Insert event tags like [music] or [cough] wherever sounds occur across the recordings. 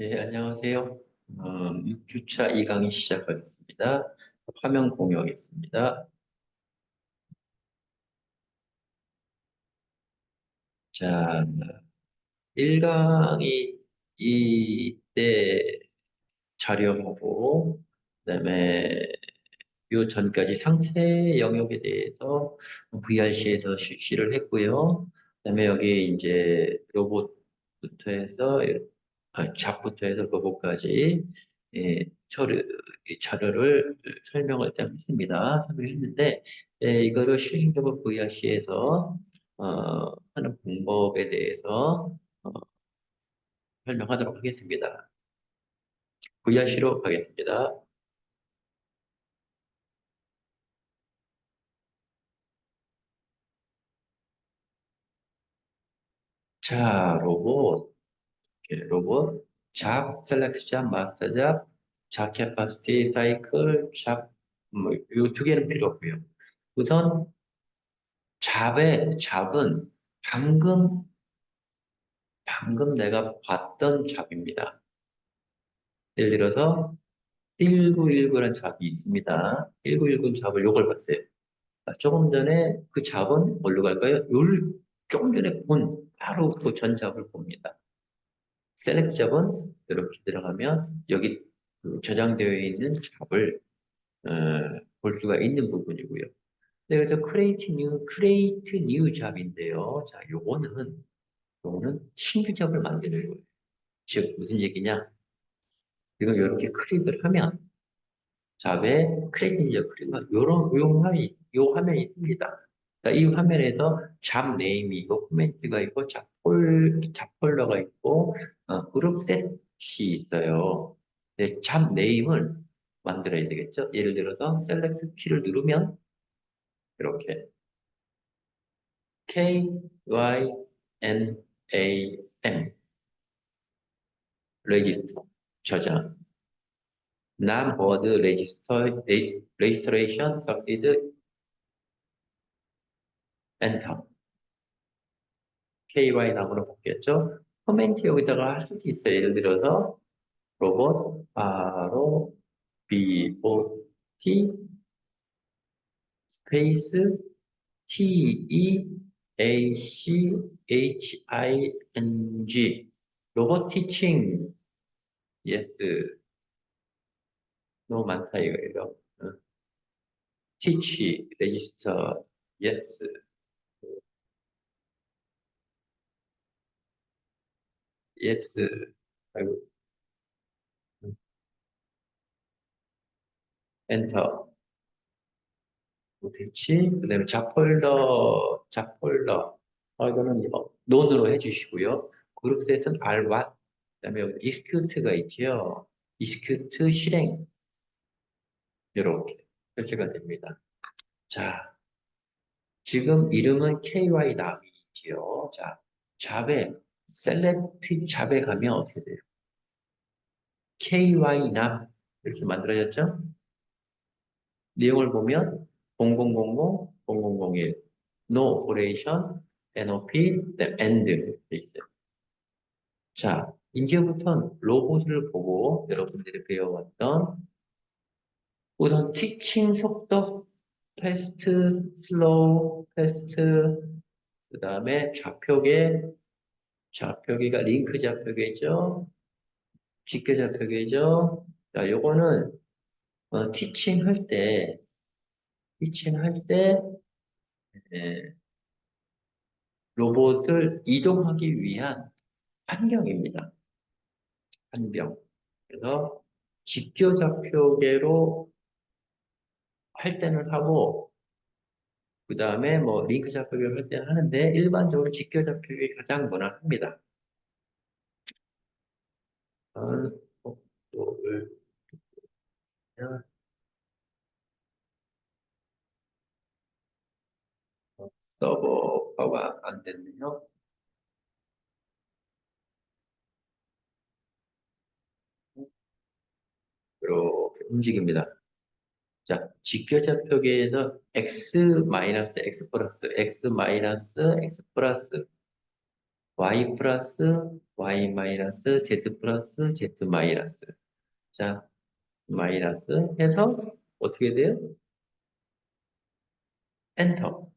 예, 안녕하세요. 어, 6주차 2강의 시작하겠습니다. 화면 공유하겠습니다. 자, 1강이 이때 자료하고, 그 다음에 요 전까지 상세 영역에 대해서 VRC에서 실시를 했고요. 그 다음에 여기 이제 로봇부터 해서 아, 잡부터 해서 로봇까지 예, 자료, 자료를 설명을 좀 했습니다. 설명했는데 예, 이거를 실질적으로 VRC에서 어, 하는 방법에 대해서 어, 설명하도록 하겠습니다. VRC로 가겠습니다. 자, 로봇, 로봇, 잡, 셀렉트 잡, 마스터 잡, 잡 캐파시티 사이클, 잡, 뭐이두 개는 필요 없고요. 우선 잡의 잡은 방금 방금 내가 봤던 잡입니다. 예를 들어서 1919라는 잡이 있습니다. 1919 잡을 요걸 봤어요. 조금 전에 그 잡은 뭘로 갈까요? 요 조금 전에 본 바로 그 전 잡을 봅니다. 셀렉트 잡은 이렇게 들어가면 여기 그 저장되어 있는 잡을 어, 볼 수가 있는 부분이고요. 네, 그래서 create new, create new 잡인데요. 자, 요거는 요거는 신규 잡을 만드는 거예요. 즉 무슨 얘기냐? 이걸 이렇게 클릭을 하면 잡에 create new 클릭하면 요런 요 화면이 요 화면이 뜹니다. 이 화면에서 잡 네임이 있고 코멘트가 있고 잡, 폴, 잡 폴더가 있고 어, 그룹 셋이 있어요. 네, 잡 네임을 만들어야 되겠죠. 예를 들어서 셀렉트 키를 누르면 이렇게 K, Y, N, A, M 레지스터 저장 non-word register, registration succeed 엔터 KY 나무로 바뀌었죠. 코멘트 여기다가 할 수도 있어요. 예를 들어서 로봇 바로 BOT 스페이스 T E A C H I N G 로봇 티칭 예스 너무 많다 이거예요. 티치 레지스터 예스 예스 아이고. 엔터 그렇지? 그 다음에 잡폴더 잡폴더. 어, 이거는 논으로 해주시고요. 그룹셋은 R1 그 다음에 여기 execute가 있지요. execute 실행. 이렇게 표시가 됩니다. 자 지금 이름은 KY 남이지요. 자 잡에 셀렉트 가면 어떻게 돼요 KY 남 이렇게 만들어졌죠 내용을 보면 0000, 0001, no operation, NOP, end 돼 있어요. 자, 이제부터는 로봇을 보고 여러분들이 배워왔던 우선 티칭 속도, 패스트, 슬로우, 패스트, 그 다음에 좌표계, 좌표계가 링크 좌표계죠. 직계 좌표계죠. 자, 요거는 어, 티칭 할 때, 티칭 할 때, 예, 로봇을 이동하기 위한 환경입니다. 환경. 그래서 직교 좌표계로 할 때는 하고, 그 다음에 뭐 링크 좌표계로 할 때는 하는데, 일반적으로 직교 좌표계 가장 무난합니다. 어, 어, 서버화가 안 됐네요. 이렇게 움직입니다. 자, 직교좌표계에서 x 마이너스 x 플러스 x 마이너스 x 플러스 y 플러스 y 마이너스 z 플러스 z 마이너스 자 마이너스 해서 어떻게 돼요? 엔터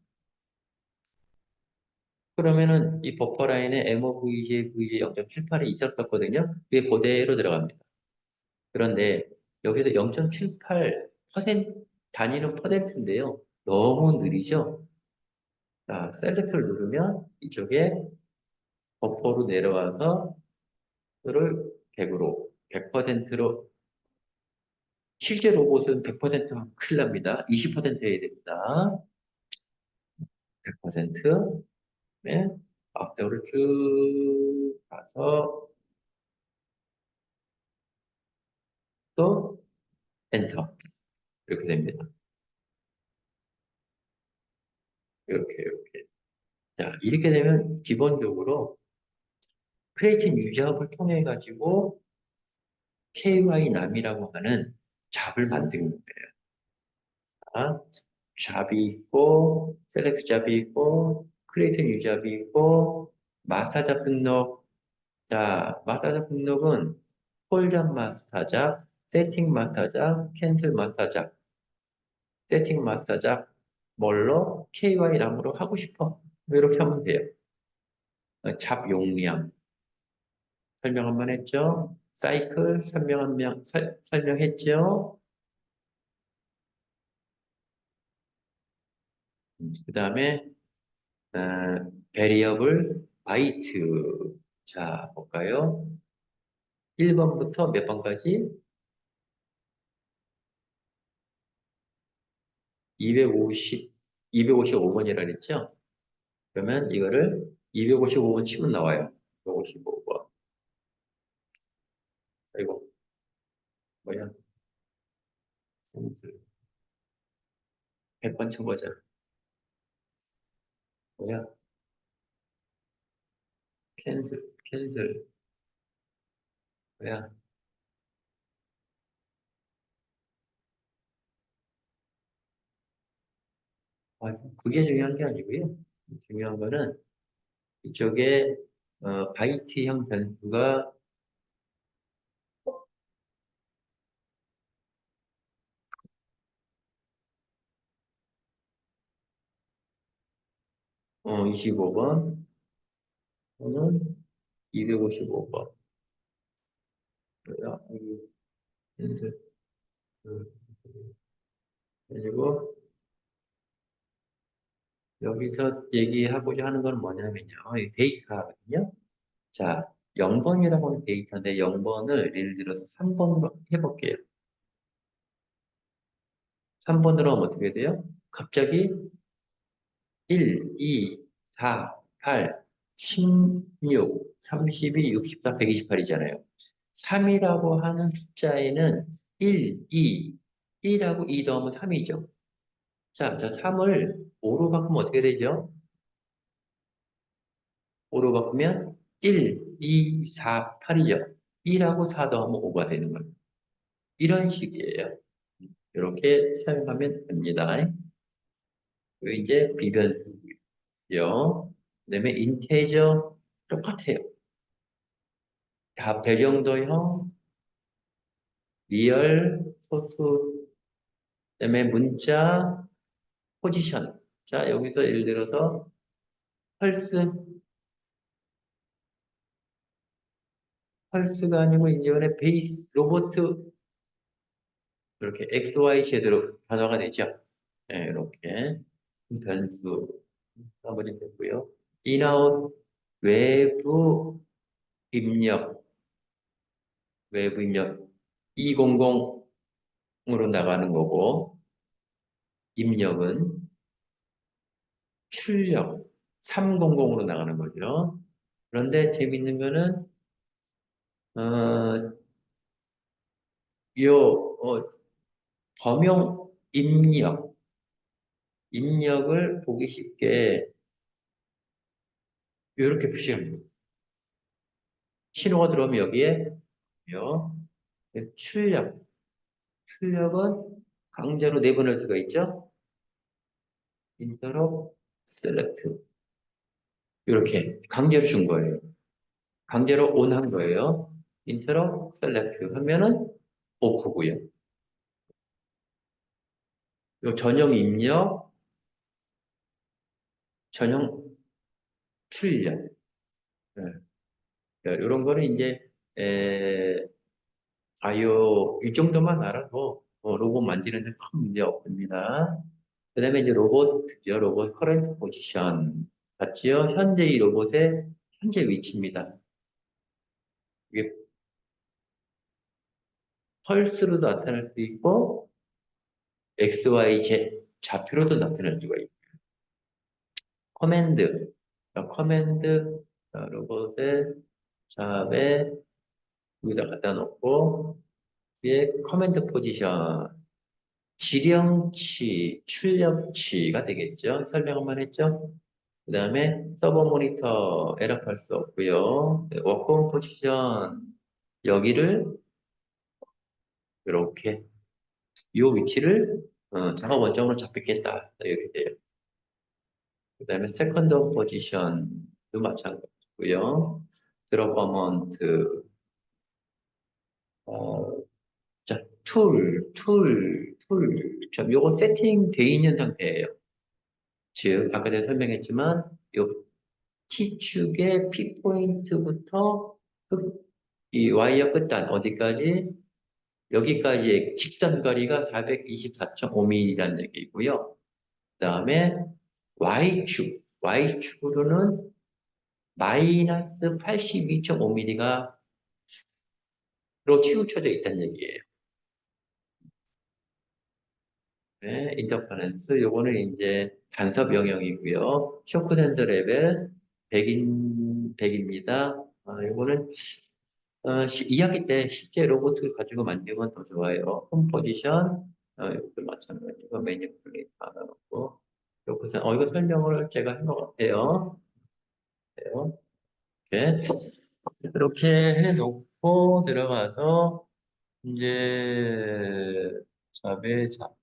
그러면은 이 버퍼 라인에 MOVJ, VJ 0.78이 있었었거든요. 그게 그대로 들어갑니다. 그런데 여기서 0.78% 단위는 퍼센트인데요. 너무 느리죠? 자, 셀렉트를 누르면 이쪽에 버퍼로 내려와서 그를 100으로, 100%로 실제 로봇은 100%하면 큰일 납니다. 20% 해야 됩니다. 100% 네, 앞쪽으로 쭉 가서 또 엔터 이렇게 됩니다. 이렇게 이렇게 자 이렇게 되면 기본적으로 크레이틴 유잡을 통해 가지고 KY 남이라고 하는 잡을 만든 거예요. 자, 잡이 있고 셀렉트 잡이 있고 크레이틴 유잡이 있고 마사잡 등록 자 마사잡 등록은 폴잡 마스터잡 세팅 마스터잡 캔슬 마스터잡 세팅 마스터잡 뭘로 KY 람으로 하고 싶어 이렇게 하면 돼요. 어, 잡 용량 설명 한 번 했죠. 사이클 설명 한 명 설명했죠. 그 다음에 어, 베리어블 바이트 자 볼까요? 1번부터 몇 번까지? 250, 255번이라 그랬죠? 그러면 이거를 255번 치면 나와요. 255번. 아이고, 뭐야? 100번 친 거죠. 뭐야? 캔슬, 캔슬. 뭐야? 아, 그게 중요한 게 아니고요. 중요한 거는 이쪽에 어, 바이트형 변수가 어, 25번 또는 255번 뭐야? 여기 캔슬 그, 그리고 여기서 얘기하고자 하는 건 뭐냐면요. 데이터거든요. 자, 0번이라고 하는 데이터인데 0번을 예를 들어서 3번으로 해볼게요. 3번으로 하면 어떻게 돼요? 갑자기 1, 2, 4, 8, 16, 32, 64, 128이잖아요. 3이라고 하는 숫자에는 1, 2, 1하고 2 더하면 3이죠. 자, 저 3을 5로 바꾸면 어떻게 되죠? 5로 바꾸면 1, 2, 4, 8이죠. 1하고 4 더하면 5가 되는 거예요. 이런 식이에요. 이렇게 사용하면 됩니다. 그리고 이제 비변수고요. 그 다음에 인테저 똑같아요. 다 배정도형, 리얼, 소수, 그 다음에 문자, 포지션. 자, 여기서 예를 들어서 펄스, 펄스가 아니고 이번에 베이스, 로보트 이렇게 XYZ로 변화가 되죠. 네, 이렇게 변수 나머지 되고요. 인아웃 외부 입력 외부 입력 200으로 나가는 거고 입력은 출력 300으로 나가는 거죠. 그런데 재밌는 거는 어, 요 어, 범용 입력 입력을 보기 쉽게 이렇게 표시합니다. 신호가 들어오면 여기에 요 출력 출력은 강제로 내보낼 수가 있죠. 인터럽 셀렉트 이렇게 강제로 준 거예요. 강제로 on 한 거예요. 인터럽 셀렉트 하면은 오프고요. 요 전용 입력, 전용 출력. 네. 이런 거는 이제 에, 아유 이 정도만 알아도 어, 로봇 만지는 데 큰 문제 없습니다. 그 다음에 이제 로봇, 로봇 커렌트 포지션 봤지요? 현재 이 로봇의 현재 위치입니다. 이게 펄스로도 나타날 수 있고 X, Y, Z 좌표로도 나타날 수가 있고요. 커맨드, 커맨드 로봇의 잡에 여기다 갖다 놓고 뒤에 커맨드 포지션 지령치, 출력치가 되겠죠. 설명 한번 했죠. 그 다음에 서버 모니터 에러할 수 없고요. 워크온 포지션 여기를 이렇게 이 위치를 어, 작업 원점으로 잡혔겠다 이렇게 돼요. 그 다음에 세컨드 포지션도 마찬가지고요. 드롭 어먼트 어, 자, 툴, 툴, 툴. 자, 요거 세팅돼 있는 상태예요. 즉, 아까 내가 설명했지만, 요 T축의 P포인트부터 이 와이어 끝단 어디까지? 여기까지의 직선 거리가 424.5mm라는 얘기고요. 그 다음에 Y축, Y축으로는 마이너스 82.5mm가 로 치우쳐져 있다는 얘기예요. 네, 인터퍼런스 요거는 이제 간섭 영역이고요. 쇼크 센서 레벨 100인 100입니다. 아, 요거는 어, 2학기 때 실제 로봇을 가지고 만들면 더 좋아요. 홈 포지션 어, 이것도 마찬가지고 매니플레이트 하나 놓고 요것은 어 이거 설명을 제가 한 것 같아요. 이렇게 이렇게 해놓고 들어가서 이제 잡에 잡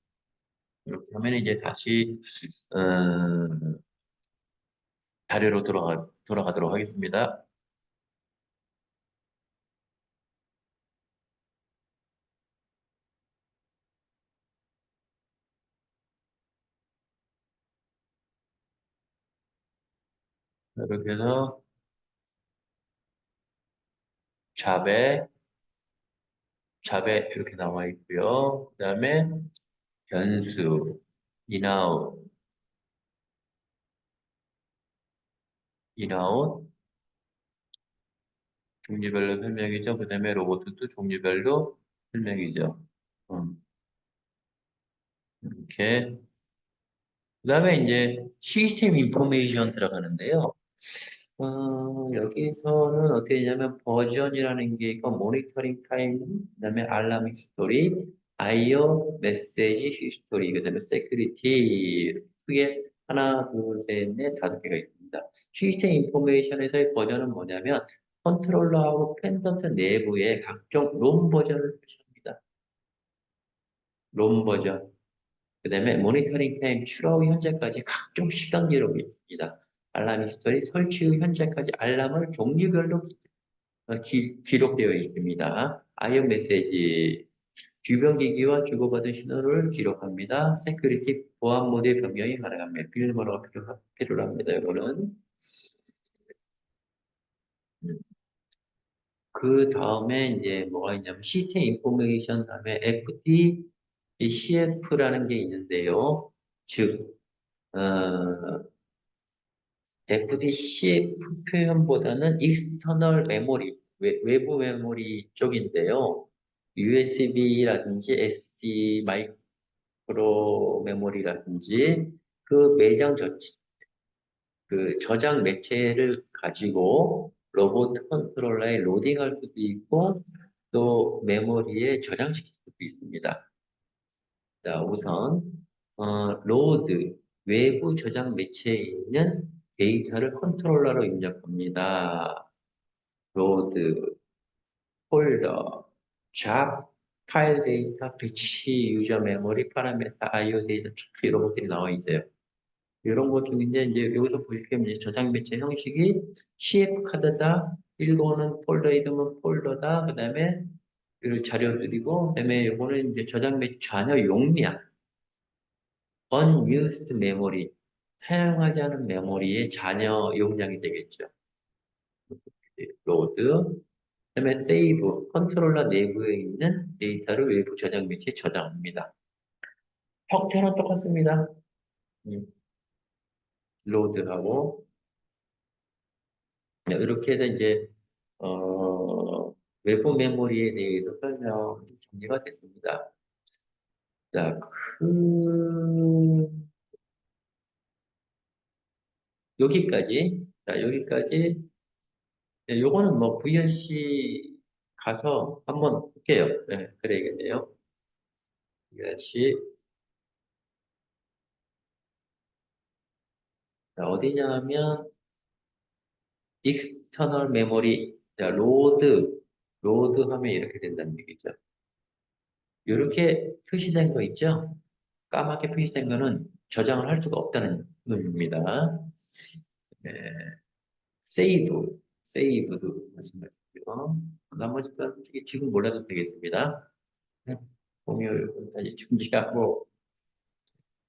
이렇게 하면 이제 다시 어, 자료로 돌아가, 돌아가도록 하겠습니다. 이렇게 해서 잡에 잡에 이렇게 나와 있고요. 그 다음에 변수, 인아웃, 인아웃, 종류별로 설명이죠. 그 다음에 로봇도 종류별로 설명이죠. 음. 이렇게. 그 다음에 이제 시스템 인포메이션 들어가는데요. 어, 여기서는 어떻게 되냐면 버전이라는 게 있고 모니터링 타임, 그 다음에 알람 히스토리, 아이오 메시지 히스토리, 그 다음에 세큐리티 크게 하나, 둘, 셋, 넷, 다섯 개가 있습니다. 시스템 인포메이션에서의 버전은 뭐냐면 컨트롤러하고 펜던트 내부에 각종 롬 버전을 표시합니다. 롬 버전. 그 다음에 모니터링 타임 후 현재까지 각종 시간 기록이 있습니다. 알람 히스토리 설치 후 현재까지 알람을 종류별로 기, 기록되어 있습니다. 아이언 메시지 주변 기기와 주고받은 신호를 기록합니다. 세큐리티 보안 모드의 변경이 가능합니다. 비밀번호가 필요, 필요합니다. 이거는 그 다음에 이제 뭐가 있냐면 시스템 인포메이션 다음에 FD CF라는 게 있는데요. 즉 어, FDCF 표현보다는 익스터널 메모리, 외, 부 메모리 쪽인데요. USB라든지 SD 마이크로 메모리라든지 그 매장 저치, 그 저장 매체를 가지고 로봇 컨트롤러에 로딩할 수도 있고 또 메모리에 저장시킬 수도 있습니다. 자, 우선 어, 로드 외부 저장 매체에 있는 데이터를 컨트롤러로 입력합니다. 로드, 폴더, 잡, 파일 데이터, 배치, 유저 메모리, 파라메타, 아이오 데이터 이런 것들이 나와 있어요. 이런 것 중인데 이제 여기서 보시면 이제 저장 배치 형식이 CF 카드다, 읽어오는 폴더에 두면 폴더다. 그 다음에 이 자료들이고, 그 다음에 이거는 이제 저장 및 잔여 용량. unused memory. 사용하지 않은 메모리의 잔여 용량이 되겠죠. 로드. 그 다음에 세이브. 컨트롤러 내부에 있는 데이터를 외부 저장 매체에 저장합니다. 형태는 똑같습니다. 음. 로드하고 네, 이렇게 해서 이제 어, 외부 메모리에 대해서 설명이 정리가 됐습니다. 자, 그 여기까지 자 여기까지 네, 요거는 뭐 VLC 가서 한번 볼게요. 네, 그래야겠네요. VLC 자, 어디냐면 external memory 자, 로드 로드 하면 이렇게 된다는 얘기죠. 이렇게 표시된 거 있죠? 까맣게 표시된 거는 저장을 할 수가 없다는 의미입니다. 네. 세이브, 세이브도 마찬가지고요. 나머지 건 지금 몰라도 되겠습니다. 네. 공유를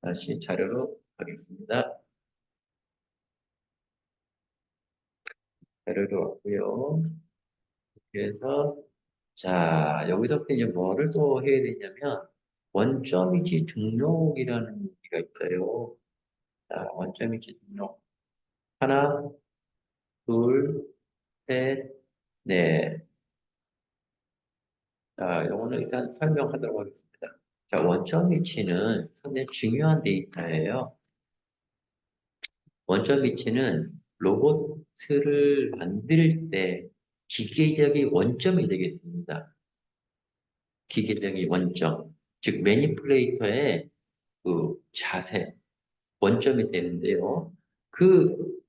다시 자료로 가겠습니다. 자료로 왔고요. 이렇게 해서 자 여기서부터 이제 뭐를 또 해야 되냐면 원점 위치 등록이라는 얘기가 있어요. 자 원점 위치 등록 하나 둘 셋넷 자, 요거는 일단 설명하도록 하겠습니다. 자, 원점 위치는 상당히 중요한 데이터예요. 원점 위치는 로봇을 만들 때 기계적인 원점이 되겠습니다. 기계적인 원점, 즉 매니플레이터의 그 자세, 원점이 되는데요. 그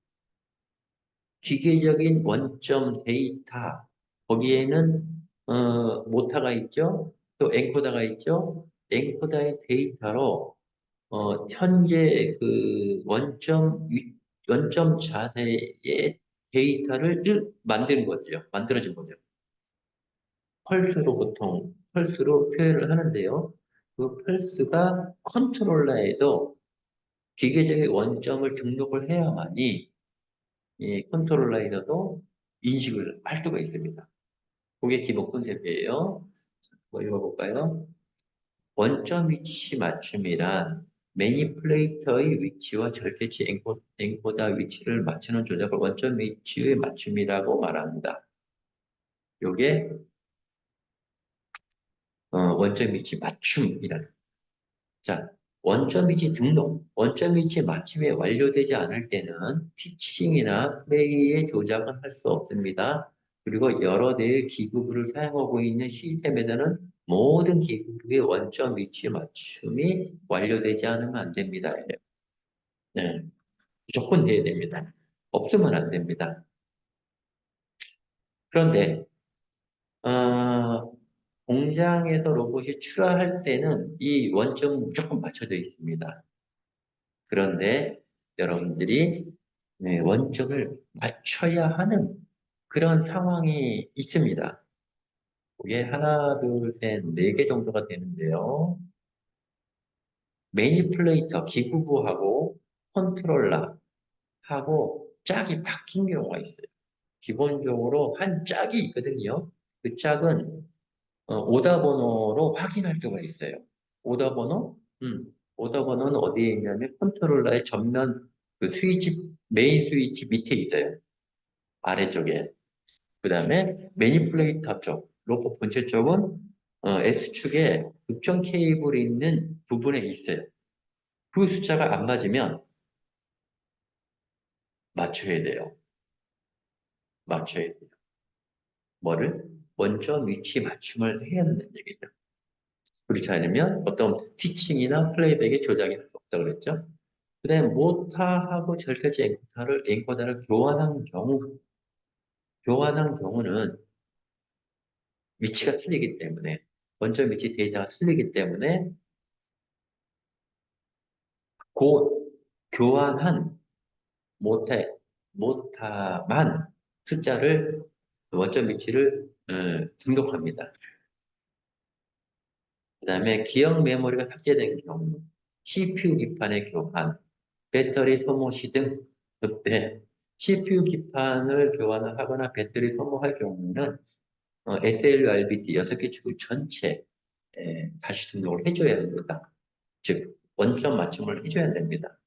기계적인 원점 데이터, 거기에는 어, 모타가 있죠. 또 엔코더가 있죠. 엔코더의 데이터로 어, 현재 그 원점 위, 원점 자세의 데이터를 만드는 거죠. 만들어진 거죠. 펄스로 보통 펄스로 표현을 하는데요. 그 펄스가 컨트롤러에도 기계적인 원점을 등록을 해야만이 이 컨트롤러에서도 인식을 할 수가 있습니다. 그게 기본 컨셉이에요. 뭐 읽어볼까요? 원점 위치 맞춤이란 매니플레이터의 위치와 절대치 앵코, 앵코다 위치를 맞추는 조작을 원점 위치의 맞춤이라고 말합니다. 요게 어, 원점 위치 맞춤이라는 자, 원점 위치 등록, 원점 위치 맞춤이 완료되지 않을 때는 티칭이나 플레이의 조작은 할 수 없습니다. 그리고 여러 대의 기구부를 사용하고 있는 시스템에서는 모든 기구의 원점 위치 맞춤이 완료되지 않으면 안 됩니다. 네. 무조건 돼야 됩니다. 없으면 안 됩니다. 그런데 어, 공장에서 로봇이 출하할 때는 이 원점 무조건 [laughs] 맞춰져 있습니다. 그런데 여러분들이 네, 원점을 맞춰야 하는 그런 상황이 있습니다. 그게 하나, 둘, 셋, 네 개 정도가 되는데요. 매니플레이터, 기구부하고 컨트롤러하고 짝이 바뀐 경우가 있어요. 기본적으로 한 짝이 있거든요. 그 짝은 어, 오다 번호로 확인할 수가 있어요. 오다 번호? 음, 오다 번호는 어디에 있냐면 컨트롤러의 전면 그 스위치, 메인 스위치 밑에 있어요. 아래쪽에. 그 다음에 매니플레이터 쪽, 로봇 본체 쪽은 어, S축에 급전 케이블이 있는 부분에 있어요. 그 숫자가 안 맞으면 맞춰야 돼요. 맞춰야 돼요. 뭐를? 원점 위치 맞춤을 해야 한다는 얘기죠. 그렇지 않으면 어떤 티칭이나 플레이백의 조작이 없다고 그랬죠. 그 다음에 모타하고 절대치 앵코다를, 앵코다를 교환한 경우 교환한 경우는 위치가 틀리기 때문에 원점 위치 데이터가 틀리기 때문에 그 교환한 모타, 모타만 숫자를 원점 위치를 어, 등록합니다. 그 다음에 기억 메모리가 삭제된 경우, CPU 기판의 교환, 배터리 소모 시등 그때 CPU 기판을 교환을 하거나 배터리 소모할 경우는 어, SLRBT 6개 축을 전체 에, 다시 등록을 해줘야 합니다. 즉 원점 맞춤을 해줘야 됩니다.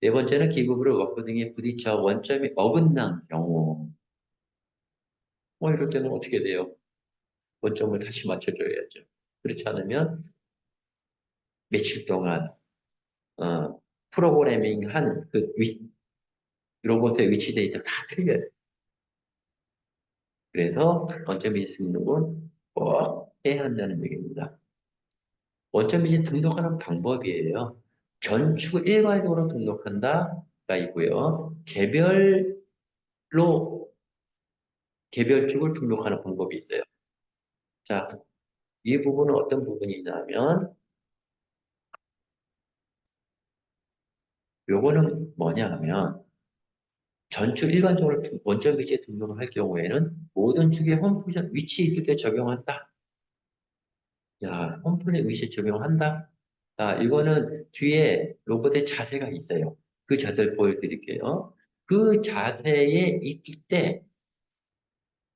네 번째는 기구부를 워크 등에 부딪혀 원점이 어긋난 경우 뭐 이럴 때는 어떻게 돼요? 원점을 다시 맞춰줘야죠. 그렇지 않으면 며칠 동안 어, 프로그래밍한 그 위, 로봇의 위치 데이터 다 틀려요. 그래서 원점 이지 등록은 꼭 해야 한다는 얘기입니다. 원점 이지 등록하는 방법이에요. 전축을 일괄적으로 등록한다가 있고요. 개별로 개별축을 등록하는 방법이 있어요. 자, 이 부분은 어떤 부분이냐면 요거는 뭐냐 하면 전축 일괄적으로 원점 위치에 등록을 할 경우에는 모든 축의 홈포지션 위치 있을 때 적용한다. 야, 홈포지션 위치에 적용한다. 아, 이거는 뒤에 로봇의 자세가 있어요. 그 자세를 보여드릴게요. 그 자세에 있을 때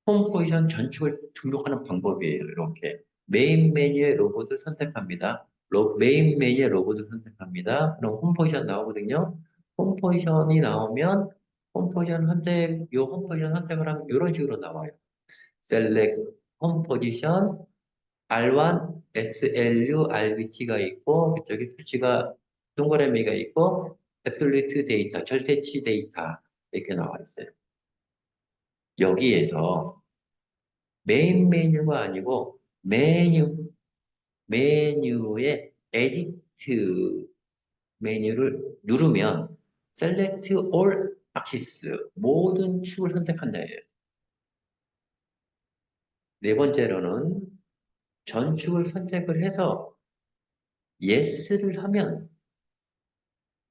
홈 포지션 전축을 등록하는 방법이에요. 이렇게 메인 메뉴의 로봇을 선택합니다. 로, 메인 메뉴의 로봇을 선택합니다. 그럼 홈 포지션 나오거든요. 홈 포지션이 나오면 홈 포지션 선택, 요 홈 포지션 선택을 하면 이런 식으로 나와요. select 홈 포지션 R1, SLU, RBT가 있고 그쪽에 표시가 동그라미가 있고 absolute 데이터, 절대치 데이터 이렇게 나와 있어요. 여기에서 메인 메뉴가 아니고 메뉴 메뉴에 에디트 메뉴를 누르면 select all axis 모든 축을 선택한다. 네 번째로는 전축을 선택을 해서 yes를 하면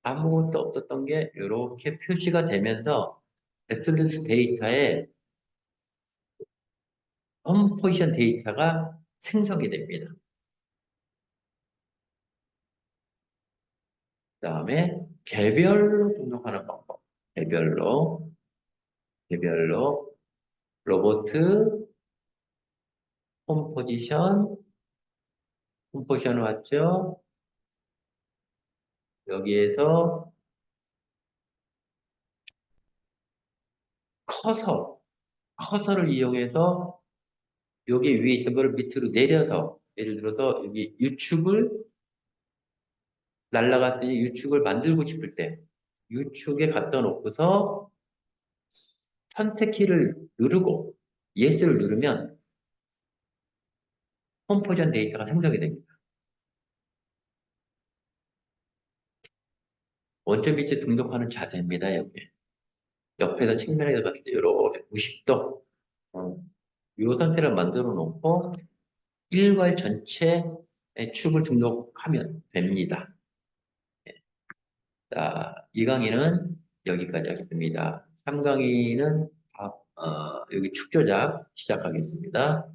아무것도 없었던 게 이렇게 표시가 되면서 애플리스 데이터에 홈 포지션 데이터가 생성이 됩니다. 그 다음에 개별로 등록하는 방법. 개별로, 개별로 로보트 홈 포지션 홈 포지션 왔죠? 여기에서 커서 커서를 이용해서 여기 위에 있던 걸 밑으로 내려서 예를 들어서 여기 유축을 날라갔으니 유축을 만들고 싶을 때 유축에 갖다 놓고서 선택키를 누르고 예스를 누르면 홈포전 데이터가 생성이 됩니다. 원점 위치 등록하는 자세입니다. 여기 옆에서 측면에서 봤을 때 이렇게 90도 어, 이 상태를 만들어 놓고 일괄 전체의 축을 등록하면 됩니다. 예. 자, 이 강의는 여기까지 하겠습니다. 3강의는 어, 여기 축 조작 시작하겠습니다.